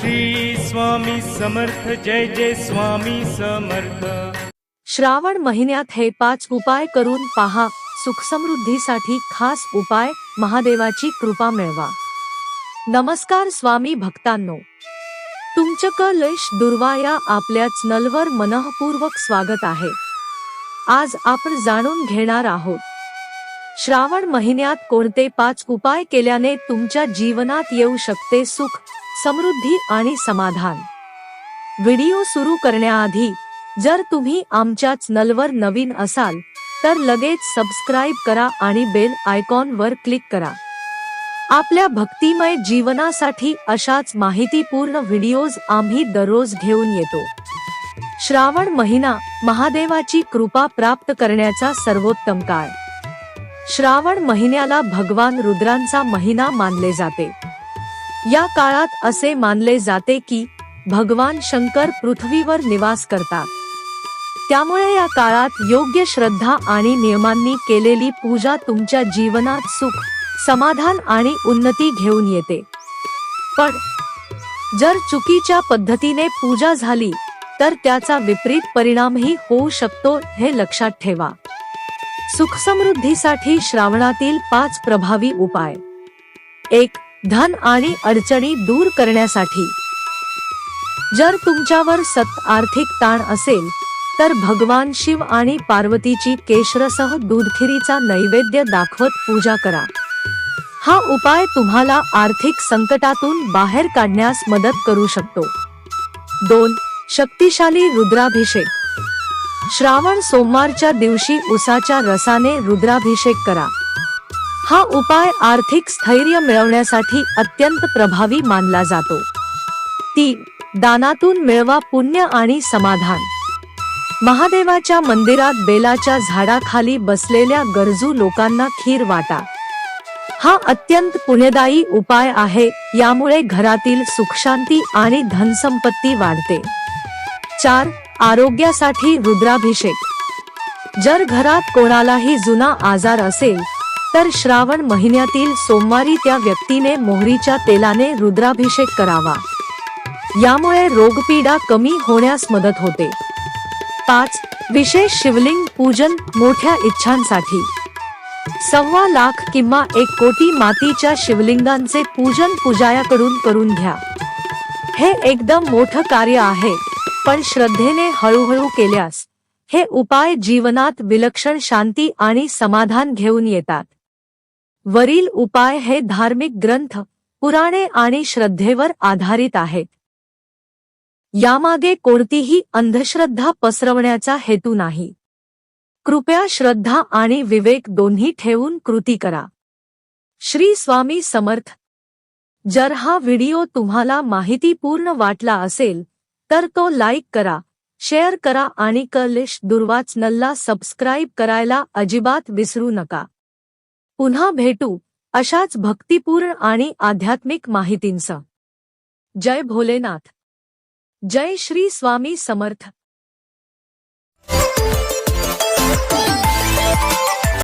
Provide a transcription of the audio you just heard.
श्री स्वामी समर्थ जय जय स्वामी समर्थ. श्रावण महिन्यात हे पाच उपाय करून पहा. सुखसमृद्धीसाठी खास उपाय महादेवाची कृपा मिळवा. नमस्कार स्वामी भक्तांनो. तुमचं कलेश दुर्वा या नलवर मनःपूर्वक स्वागत आहे. आज आपण जाणून घेणार आहोत. श्रावण महिन्यात कोणते पाच उपाय केल्याने तुमच्या जीवनात येऊ शकते सुख समृद्धी आणि समाधान. व्हिडिओ सुरू करण्याआधी जर तुम्ही आमच्याच नलवर नवीन असाल तर लगेच सबस्क्राईब करा आणि बेल आयकॉन वर क्लिक करा. आपल्या भक्तिमय जीवनासाठी अशाच माहितीपूर्ण व्हिडिओज आम्ही दररोज घेऊन येतो. श्रावण महिना महादेवाची कृपा प्राप्त करण्याचा सर्वोत्तम काळ. श्रावण महिन्याला भगवान रुद्रांचा महिना मानले जाते. या काळात असे मानले जाते की भगवान शंकर पृथ्वीवर निवास करतात. त्यामुळे या काळात योग्य श्रद्धा आणि नियमांनी केलेली पूजा तुमच्या जीवनात सुख समाधान आणि उन्नती घेऊन येते. पण जर चुकीच्या पद्धतीने पूजा झाली तर त्याचा विपरीत परिणामही होऊ शकतो हे लक्षात ठेवा. सुखसमृद्धीसाठी श्रावणातील पाच प्रभावी उपाय. एक धन आणि अडचणी दूर करण्यासाठी. जर तुमच्यावर सत आर्थिक ताण असेल तर भगवान शिव आणि पार्वतीची केशरसह दूधखिरीचा नैवेद्य दाखवत पूजा करा. हा उपाय तुम्हाला आर्थिक संकटातून बाहेर काढण्यास मदत करू शकतो. दोन शक्तिशाली रुद्राभिषेक. श्रावण सोमवारच्या दिवशी उसाच्या रसाने रुद्राभिषेक करा. हा उपाय आर्थिक स्थैर्य मिळवण्यासाठी अत्यंत प्रभावी मानला जातो. तीन दानातून मिळवा पुण्य आणि समाधान. महादेवाच्या मंदिरात बेलाच्या झाडाखाली बसलेल्या गरजू लोकांना खीर वाटा. हा अत्यंत पुण्यदायी उपाय आहे यामुळे घरातील सुखशांती आणि धनसंपत्ती वाढते. चार आरोग्यासाठी रुद्राभिषेक. जर घरात कोणालाही जुना आजार असेल तर श्रावण महिन्यातील सोमवारी त्या व्यक्तीने मोहरीच्या तेलाने रुद्राभिषेक करावा. यामुळे रोगपीडा कमी होण्यास मदत होते. पाच विशेष शिवलिंग पूजन मोठ्या इच्छांसाठी. सव्वा लाख किंवा एक कोटी मातीच्या शिवलिंगांचे पूजन पूजायाकडून करून घ्या. हे एकदम मोठं कार्य आहे पण श्रद्धेने हळूहळू केल्यास हे उपाय जीवनात विलक्षण शांती आणि समाधान घेऊन येतात. वरील उपाय हे धार्मिक ग्रंथ पुराणे आणि श्रद्धेवर आधारित आहेत यामागे कोणतीही अंधश्रद्धा पसरवण्याचा हेतू नाही. कृपया श्रद्धा आणि विवेक दोन्ही ठेवून कृती करा. श्री स्वामी समर्थ. जर हा व्हिडिओ तुम्हाला माहितीपूर्ण वाटला असेल तर तो लाईक करा शेअर करा आणि कलेश दुर्वाच नल्ला सबस्क्राईब करायला अजिबात विसरू नका. पुन्हा भेटू अशाच भक्तिपूर्ण आणि आध्यात्मिक माहितींचा. जय भोलेनाथ. जय श्री स्वामी समर्थ.